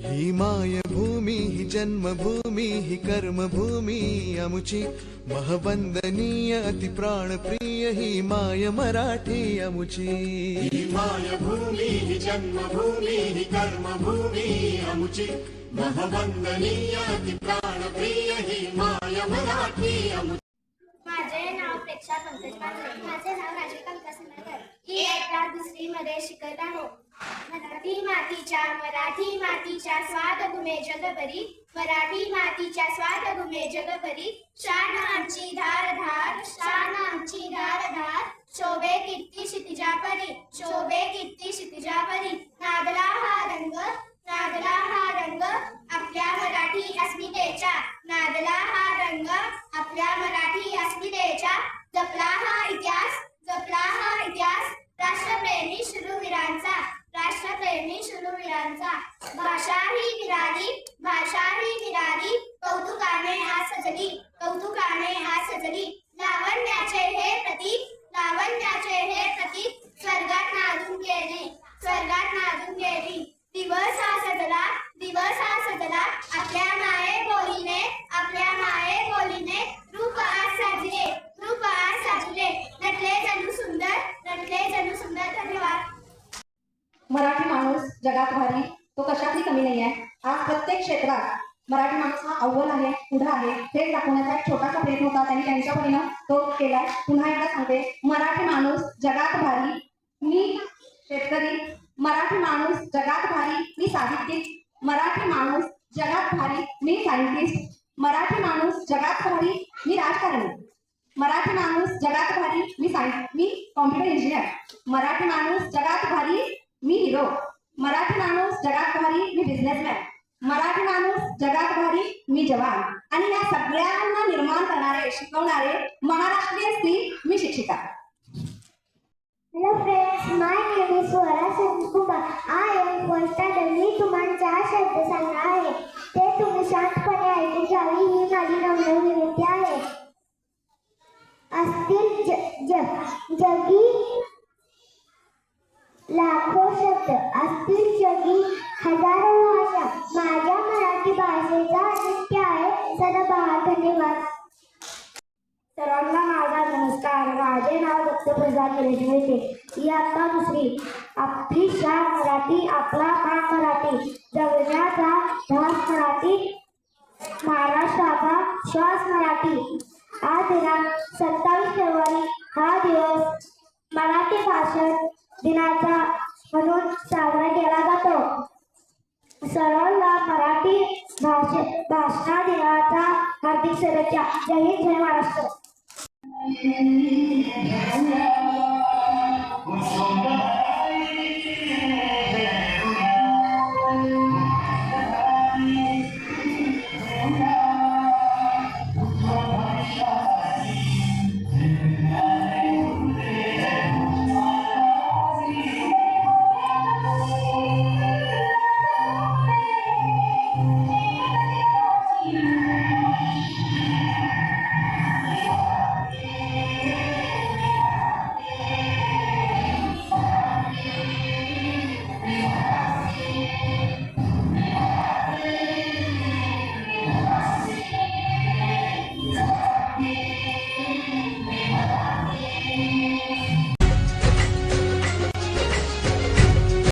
ही मायभूमी ही जन्मभूमी ही कर्मभूमी अमुची महवंदनीय अति प्राणप्रिय ही माय मराठी अमुची. ही मायभूमी ही जन्मभूमी ही कर्मभूमी अमुची महवंदनीय अति प्राणप्रिय ही माय मराठी अमुची. माझे नाव प्रेक्षा पंकज माझे नाव राजकांत सिन्नर ही एकदा दुसरी मध्ये शिकत आहो. मराठी मातीच्या मराठी मातीच्या स्वाद गुमे जगभरी. मराठी मातीच्या स्वाद गुमे जगभरी. शान जगात भारी तो कशातही कमी नाही आहे आज प्रत्येक क्षेत्रात मराठी माणूस हा अव्वल आहे, पुढे आहे. हे दाखवण्याचा एक छोटासा प्रयत्न होता, त्यांनी त्यांच्या तो केलाय. पुन्हा एकदा सांगते, मराठी माणूस जगात भारी, मी शेतकरी, मराठी माणूस जगात भारी, मी साहित्यिक, मराठी माणूस जगात भारी, मी सायंटिस्ट, मराठी माणूस जगात भारी, मी राजकारणी, मराठी माणूस जगात भारी, मी सायन्स मी कॉम्प्युटर इंजिनियर, मराठी माणूस जगात भारी, मी हिरो. मराठी माणूस जगात भारी मी बिझनेसमॅन मराठी माणूस जगात भारी मी जवान. आणि या सगळ्यांना निर्माण करणारे शिकवणारे महाराष्ट्रीय स्त्री मी शिक्षिका. Hello friends my name is Swara Kumar. I am first standard. मी तुम्हाला चार शब्द सांगणार आहे. ते तुम्ही शांतपणे ऐकून घ्यावी. ही माझी नम्र विनंती आहे. असतील ज- ज- जगी लाखो शब्द. असतील जगी हजारो भाषा माझ्या मराठी भाषेचा आदित्य आहे. सदाबहार धन्यवाद सर्वांना माझा नमस्कार. माझे नाव दत्तप्रसाद ही आता दुसरी आपली शान मराठी आपला मान मराठी. जगण्याचा धास मराठी. महाराष्ट्राचा श्वास मराठी. आज दिनांक सरळला मराठी भाषे भाषणा दिनाचा हार्दिक शुभेच्छा. जय हिंद जय महाराष्ट्र.